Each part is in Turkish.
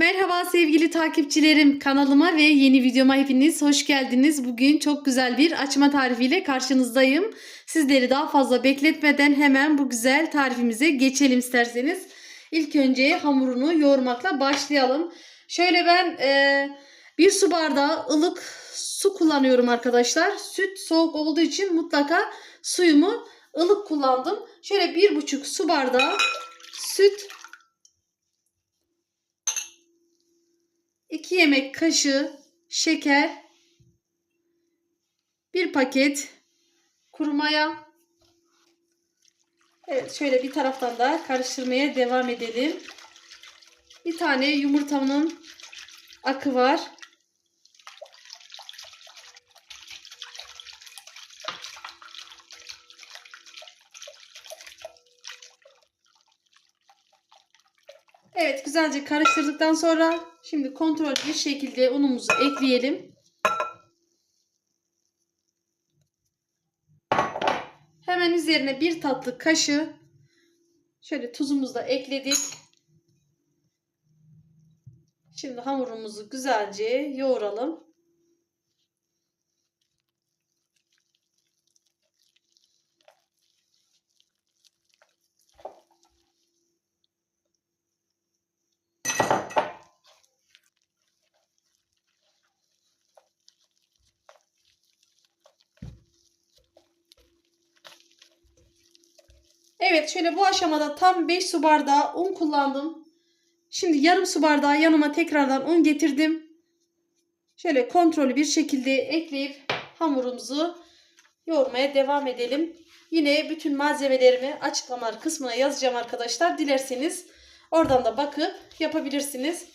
Merhaba sevgili takipçilerim. Kanalıma ve yeni videoma hepiniz hoş geldiniz. Bugün çok güzel bir açma tarifiyle karşınızdayım. Sizleri daha fazla bekletmeden hemen bu güzel tarifimize geçelim isterseniz. İlk önce hamurunu yoğurmakla başlayalım. Şöyle ben e, bir su bardağı ılık su kullanıyorum arkadaşlar. Süt soğuk olduğu için mutlaka suyumu ılık kullandım. Şöyle bir buçuk su bardağı süt 2 yemek kaşığı şeker, 1 paket kuru maya. Evet şöyle bir taraftan da karıştırmaya devam edelim. Bir tane yumurtamın akı var. Evet güzelce karıştırdıktan sonra şimdi kontrol bir şekilde unumuzu ekleyelim. Hemen üzerine bir tatlı kaşığı şöyle tuzumuzu da ekledik. Şimdi hamurumuzu güzelce yoğuralım. Evet şöyle bu aşamada tam 5 su bardağı un kullandım. Şimdi yarım su bardağı yanıma tekrardan un getirdim. Şöyle kontrollü bir şekilde ekleyip hamurumuzu yoğurmaya devam edelim. Yine bütün malzemelerimi açıklamalar kısmına yazacağım arkadaşlar. Dilerseniz oradan da bakıp yapabilirsiniz.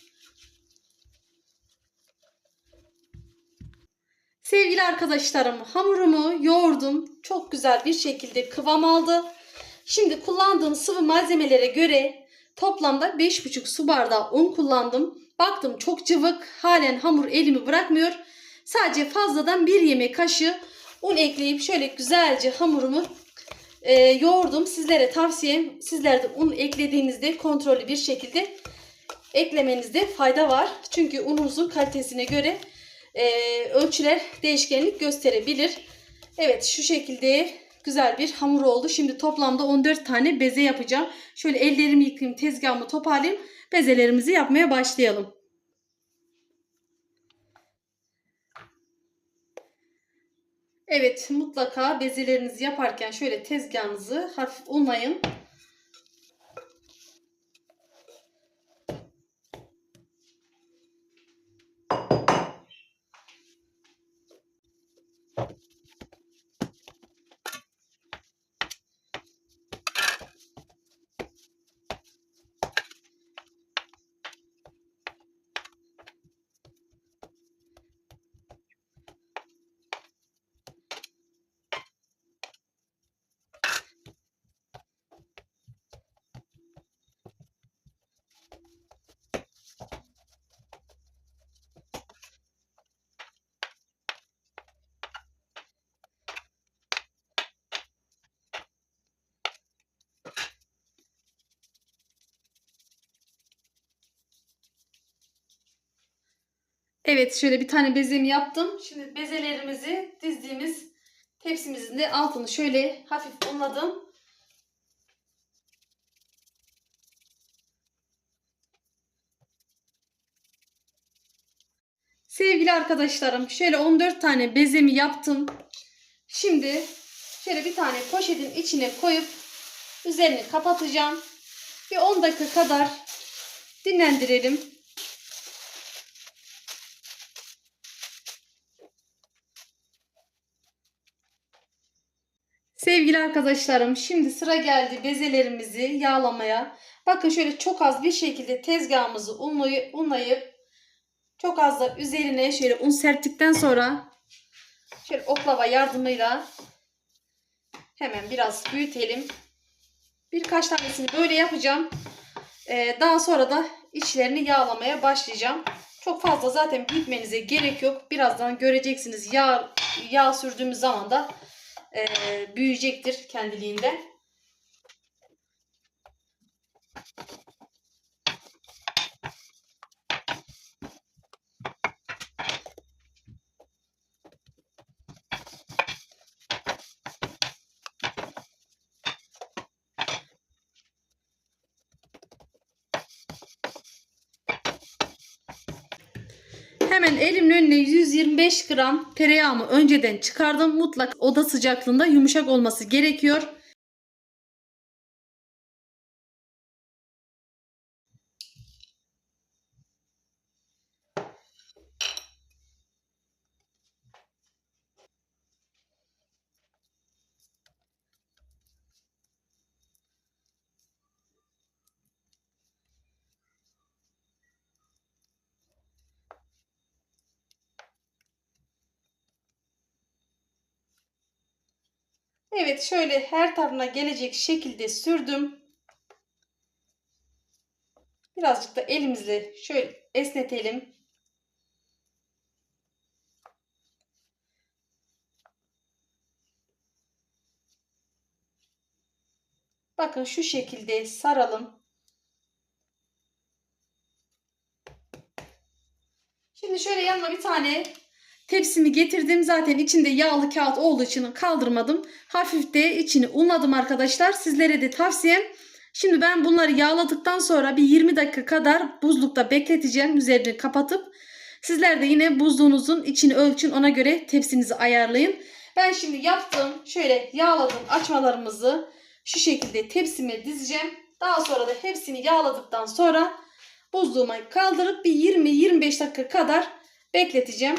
Sevgili arkadaşlarım hamurumu yoğurdum. Çok güzel bir şekilde kıvam aldı. Şimdi kullandığım sıvı malzemelere göre toplamda 5,5 su bardağı un kullandım. Baktım çok cıvık. Halen hamur elimi bırakmıyor. Sadece fazladan bir yemek kaşığı un ekleyip şöyle güzelce hamurumu e, yoğurdum. Sizlere tavsiyem sizler de un eklediğinizde kontrollü bir şekilde eklemenizde fayda var. Çünkü ununuzun kalitesine göre e, ölçüler değişkenlik gösterebilir. Evet şu şekilde güzel bir hamur oldu. Şimdi toplamda 14 tane beze yapacağım. Şöyle ellerimi yıkayayım, tezgahımı toparlayayım. Bezelerimizi yapmaya başlayalım. Evet mutlaka bezelerinizi yaparken şöyle tezgahınızı hafif unlayın. Evet şöyle bir tane bezemi yaptım. Şimdi bezelerimizi dizdiğimiz tepsimizin de altını şöyle hafif unladım. Sevgili arkadaşlarım şöyle 14 tane bezemi yaptım. Şimdi şöyle bir tane poşetin içine koyup üzerini kapatacağım. Bir 10 dakika kadar dinlendirelim. Sevgili arkadaşlarım şimdi sıra geldi bezelerimizi yağlamaya. Bakın şöyle çok az bir şekilde tezgahımızı unlayıp, çok az da üzerine şöyle un serptikten sonra şöyle oklava yardımıyla hemen biraz büyütelim. Birkaç tanesini böyle yapacağım. Ee, daha sonra da içlerini yağlamaya başlayacağım. Çok fazla zaten büyütmenize gerek yok. Birazdan göreceksiniz yağ, yağ sürdüğümüz zaman da e, büyüyecektir kendiliğinden. Hemen elimin önüne 125 gram tereyağımı önceden çıkardım. Mutlak oda sıcaklığında yumuşak olması gerekiyor. Evet şöyle her tarafına gelecek şekilde sürdüm. Birazcık da elimizle şöyle esnetelim. Bakın şu şekilde saralım. Şimdi şöyle yanına bir tane tepsimi getirdim. Zaten içinde yağlı kağıt olduğu için kaldırmadım. Hafif de içini unladım arkadaşlar. Sizlere de tavsiyem. Şimdi ben bunları yağladıktan sonra bir 20 dakika kadar buzlukta bekleteceğim. Üzerini kapatıp. Sizler de yine buzluğunuzun içini ölçün. Ona göre tepsinizi ayarlayın. Ben şimdi yaptığım şöyle yağladığım açmalarımızı şu şekilde tepsime dizeceğim. Daha sonra da hepsini yağladıktan sonra buzluğuma kaldırıp bir 20-25 dakika kadar bekleteceğim.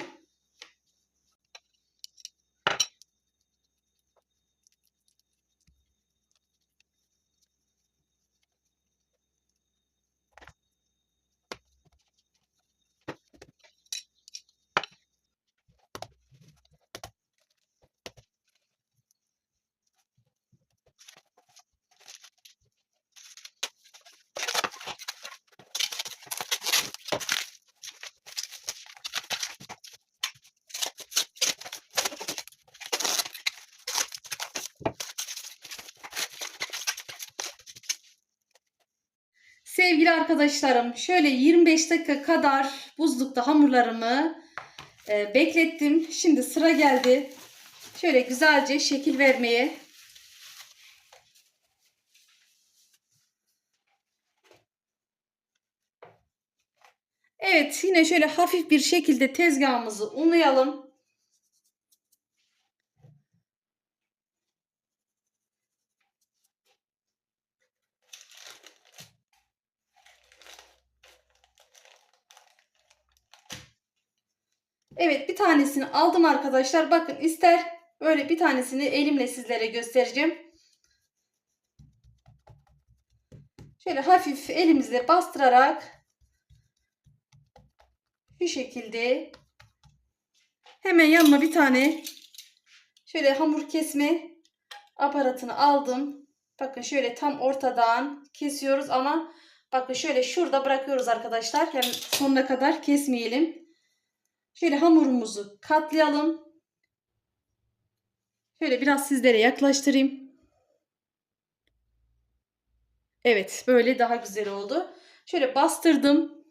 Sevgili arkadaşlarım şöyle 25 dakika kadar buzlukta hamurlarımı e, beklettim. Şimdi sıra geldi. Şöyle güzelce şekil vermeye. Evet yine şöyle hafif bir şekilde tezgahımızı unlayalım. Evet bir tanesini aldım arkadaşlar. Bakın ister böyle bir tanesini elimle sizlere göstereceğim. Şöyle hafif elimizle bastırarak şu şekilde hemen yanıma bir tane şöyle hamur kesme aparatını aldım. Bakın şöyle tam ortadan kesiyoruz ama bakın şöyle şurada bırakıyoruz arkadaşlar. Yani sonuna kadar kesmeyelim. Şöyle hamurumuzu katlayalım. Şöyle biraz sizlere yaklaştırayım. Evet böyle daha güzel oldu. Şöyle bastırdım.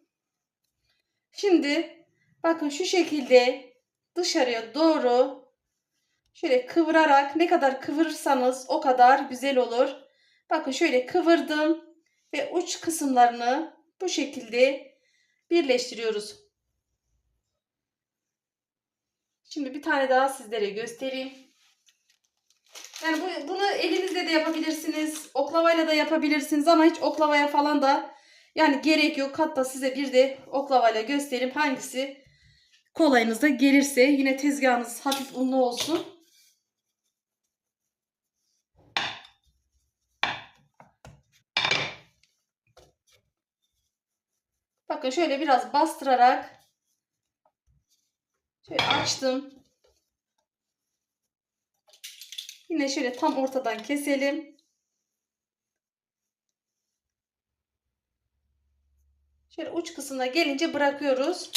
Şimdi bakın şu şekilde dışarıya doğru şöyle kıvırarak ne kadar kıvırırsanız o kadar güzel olur. Bakın şöyle kıvırdım ve uç kısımlarını bu şekilde birleştiriyoruz. Şimdi bir tane daha sizlere göstereyim. Yani bu, bunu elinizle de yapabilirsiniz. Oklavayla da yapabilirsiniz ama hiç oklavaya falan da yani gerek yok. Hatta size bir de oklavayla göstereyim hangisi kolayınıza gelirse. Yine tezgahınız hafif unlu olsun. Bakın şöyle biraz bastırarak şöyle açtım. Yine şöyle tam ortadan keselim. Şöyle uç kısmına gelince bırakıyoruz.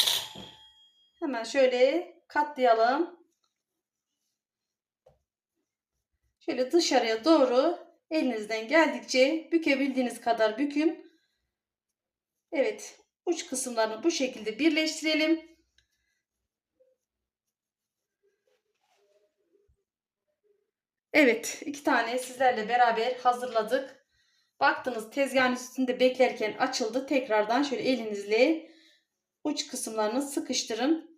Hemen şöyle katlayalım. Şöyle dışarıya doğru elinizden geldikçe bükebildiğiniz kadar bükün. Evet uç kısımlarını bu şekilde birleştirelim. Evet iki tane sizlerle beraber hazırladık. Baktınız tezgahın üstünde beklerken açıldı. Tekrardan şöyle elinizle uç kısımlarını sıkıştırın.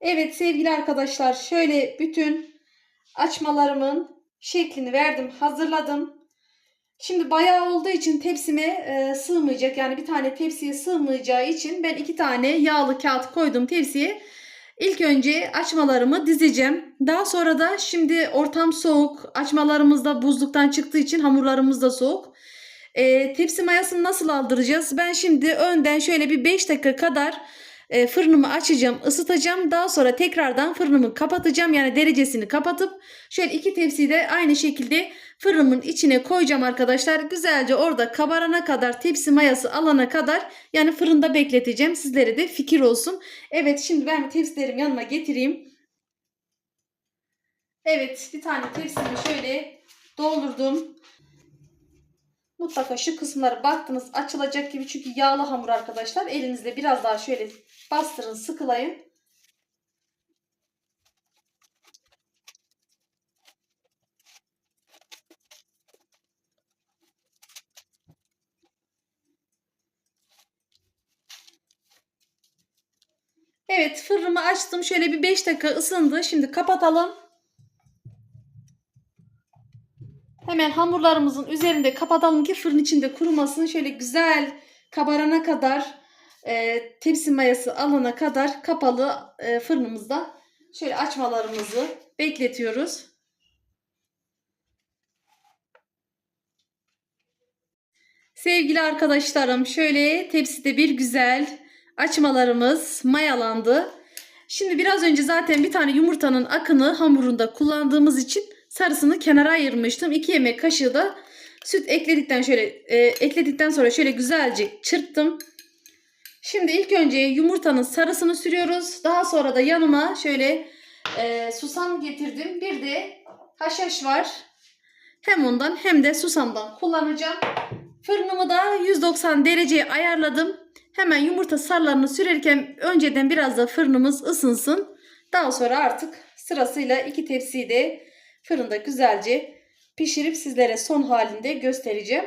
Evet sevgili arkadaşlar şöyle bütün açmalarımın şeklini verdim hazırladım. Şimdi bayağı olduğu için tepsime e, sığmayacak yani bir tane tepsiye sığmayacağı için ben iki tane yağlı kağıt koydum tepsiye. İlk önce açmalarımı dizeceğim. Daha sonra da şimdi ortam soğuk. Açmalarımız da buzluktan çıktığı için hamurlarımız da soğuk. E, tepsi mayasını nasıl aldıracağız? Ben şimdi önden şöyle bir 5 dakika kadar e, fırınımı açacağım, ısıtacağım. Daha sonra tekrardan fırınımı kapatacağım. Yani derecesini kapatıp şöyle iki tepsiyi de aynı şekilde fırınımın içine koyacağım arkadaşlar. Güzelce orada kabarana kadar tepsi mayası alana kadar yani fırında bekleteceğim. Sizlere de fikir olsun. Evet şimdi ben tepsilerimi yanıma getireyim. Evet bir tane tepsimi şöyle doldurdum. Mutlaka şu kısımları baktınız açılacak gibi çünkü yağlı hamur arkadaşlar. Elinizle biraz daha şöyle bastırın sıkılayın. Evet fırınımı açtım. Şöyle bir 5 dakika ısındı. Şimdi kapatalım. Hemen hamurlarımızın üzerinde kapatalım ki fırın içinde kurumasın. Şöyle güzel kabarana kadar e, tepsi mayası alana kadar kapalı e, fırınımızda şöyle açmalarımızı bekletiyoruz. Sevgili arkadaşlarım şöyle tepside bir güzel açmalarımız mayalandı. Şimdi biraz önce zaten bir tane yumurtanın akını hamurunda kullandığımız için sarısını kenara ayırmıştım. 2 yemek kaşığı da süt ekledikten şöyle e, ekledikten sonra şöyle güzelce çırptım. Şimdi ilk önce yumurtanın sarısını sürüyoruz. Daha sonra da yanıma şöyle e, susam getirdim. Bir de haşhaş var. Hem ondan hem de susamdan kullanacağım. Fırınımı da 190 dereceye ayarladım. Hemen yumurta sarılarını sürerken önceden biraz da fırınımız ısınsın. Daha sonra artık sırasıyla iki tepsiyi de fırında güzelce pişirip sizlere son halinde göstereceğim.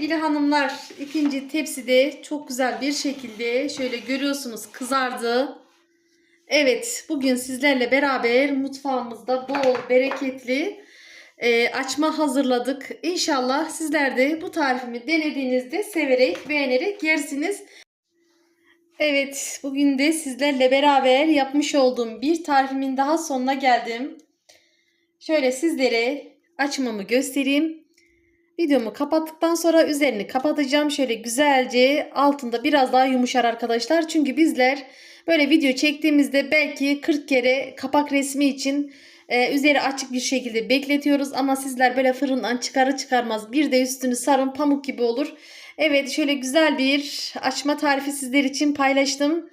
Sevgili hanımlar ikinci tepside çok güzel bir şekilde şöyle görüyorsunuz kızardı. Evet bugün sizlerle beraber mutfağımızda bol bereketli e, açma hazırladık. İnşallah sizler de bu tarifimi denediğinizde severek beğenerek yersiniz. Evet bugün de sizlerle beraber yapmış olduğum bir tarifimin daha sonuna geldim. Şöyle sizlere açmamı göstereyim. Videomu kapattıktan sonra üzerini kapatacağım. Şöyle güzelce altında biraz daha yumuşar arkadaşlar. Çünkü bizler böyle video çektiğimizde belki 40 kere kapak resmi için e, üzeri açık bir şekilde bekletiyoruz. Ama sizler böyle fırından çıkarı çıkarmaz bir de üstünü sarın pamuk gibi olur. Evet şöyle güzel bir açma tarifi sizler için paylaştım.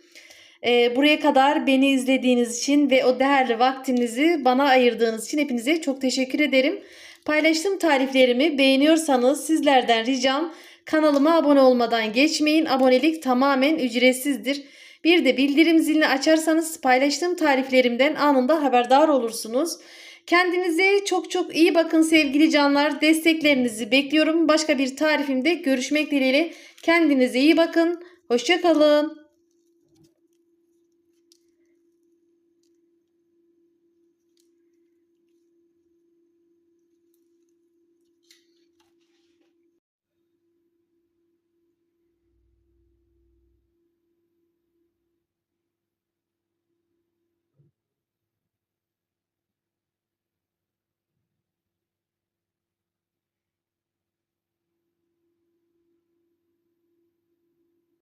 E, buraya kadar beni izlediğiniz için ve o değerli vaktinizi bana ayırdığınız için hepinize çok teşekkür ederim. Paylaştığım tariflerimi beğeniyorsanız sizlerden ricam kanalıma abone olmadan geçmeyin. Abonelik tamamen ücretsizdir. Bir de bildirim zilini açarsanız paylaştığım tariflerimden anında haberdar olursunuz. Kendinize çok çok iyi bakın sevgili canlar. Desteklerinizi bekliyorum. Başka bir tarifimde görüşmek dileğiyle. Kendinize iyi bakın. Hoşçakalın.